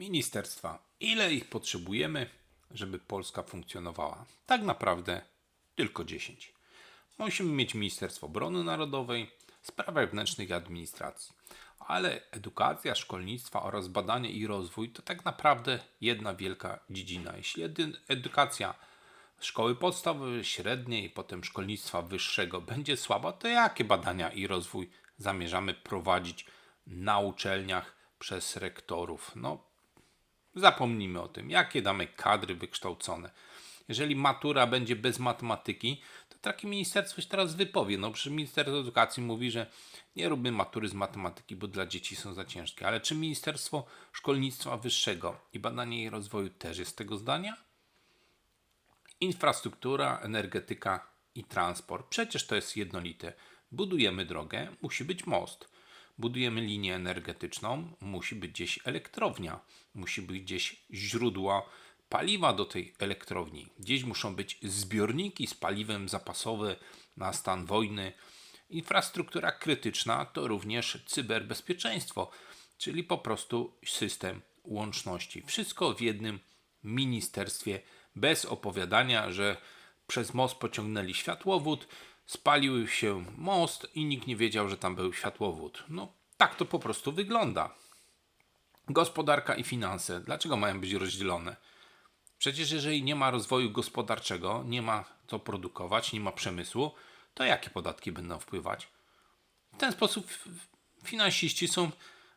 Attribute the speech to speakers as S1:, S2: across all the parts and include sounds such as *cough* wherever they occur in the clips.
S1: Ministerstwa. Ile ich potrzebujemy, żeby Polska funkcjonowała? Tak naprawdę tylko 10. Musimy mieć Ministerstwo Obrony Narodowej, Spraw Wewnętrznych i Administracji. Ale edukacja, szkolnictwa oraz badanie i rozwój to tak naprawdę jedna wielka dziedzina. Jeśli edukacja szkoły podstawowej, średniej potem szkolnictwa wyższego będzie słaba, to jakie badania i rozwój zamierzamy prowadzić na uczelniach przez rektorów? No, zapomnijmy o tym. Jakie damy kadry wykształcone? Jeżeli matura będzie bez matematyki, to takie ministerstwo się teraz wypowie. No, przecież Ministerstwo Edukacji mówi, że nie róbmy matury z matematyki, bo dla dzieci są za ciężkie. Ale czy Ministerstwo Szkolnictwa Wyższego i Badania i Rozwoju też jest tego zdania? Infrastruktura, energetyka i transport. Przecież to jest jednolite. Budujemy drogę, musi być most. Budujemy linię energetyczną, musi być gdzieś elektrownia, musi być gdzieś źródło paliwa do tej elektrowni. Gdzieś muszą być zbiorniki z paliwem zapasowe na stan wojny. Infrastruktura krytyczna to również cyberbezpieczeństwo, czyli po prostu system łączności. Wszystko w jednym ministerstwie, bez opowiadania, że przez most pociągnęli światłowód, spalił się most i nikt nie wiedział, że tam był światłowód. No, tak to po prostu wygląda. Gospodarka i finanse. Dlaczego mają być rozdzielone? Przecież jeżeli nie ma rozwoju gospodarczego, nie ma co produkować, nie ma przemysłu, to jakie podatki będą wpływać? W ten sposób finansiści są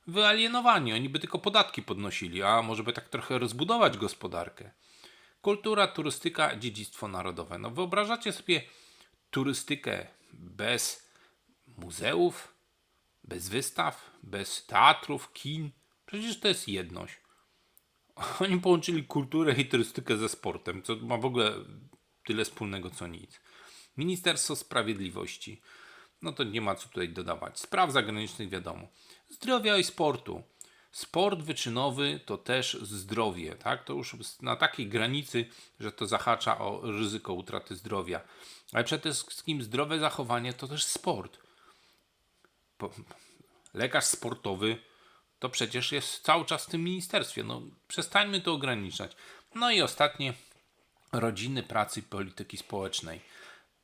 S1: wyalienowani. Oni by tylko podatki podnosili, a może by tak trochę rozbudować gospodarkę. Kultura, turystyka, dziedzictwo narodowe. No wyobrażacie sobie turystykę bez muzeów, bez wystaw, bez teatrów, kin? Przecież to jest jedność. *laughs* Oni połączyli kulturę i turystykę ze sportem, co ma w ogóle tyle wspólnego co nic. Ministerstwo Sprawiedliwości. No to nie ma co tutaj dodawać. Spraw zagranicznych wiadomo. Zdrowia i sportu. Sport wyczynowy to też zdrowie, tak? To już na takiej granicy, że to zahacza o ryzyko utraty zdrowia. Ale przede wszystkim zdrowe zachowanie to też sport. Po, lekarz sportowy to przecież jest cały czas w tym ministerstwie. No, przestańmy to ograniczać. No i ostatnie, rodziny, pracy i polityki społecznej.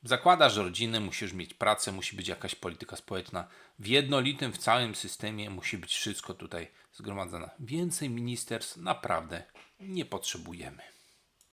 S1: Zakładasz rodzinę, musisz mieć pracę, musi być jakaś polityka społeczna. W jednolitym, w całym systemie musi być wszystko tutaj zgromadzone. Więcej ministerstw naprawdę nie potrzebujemy.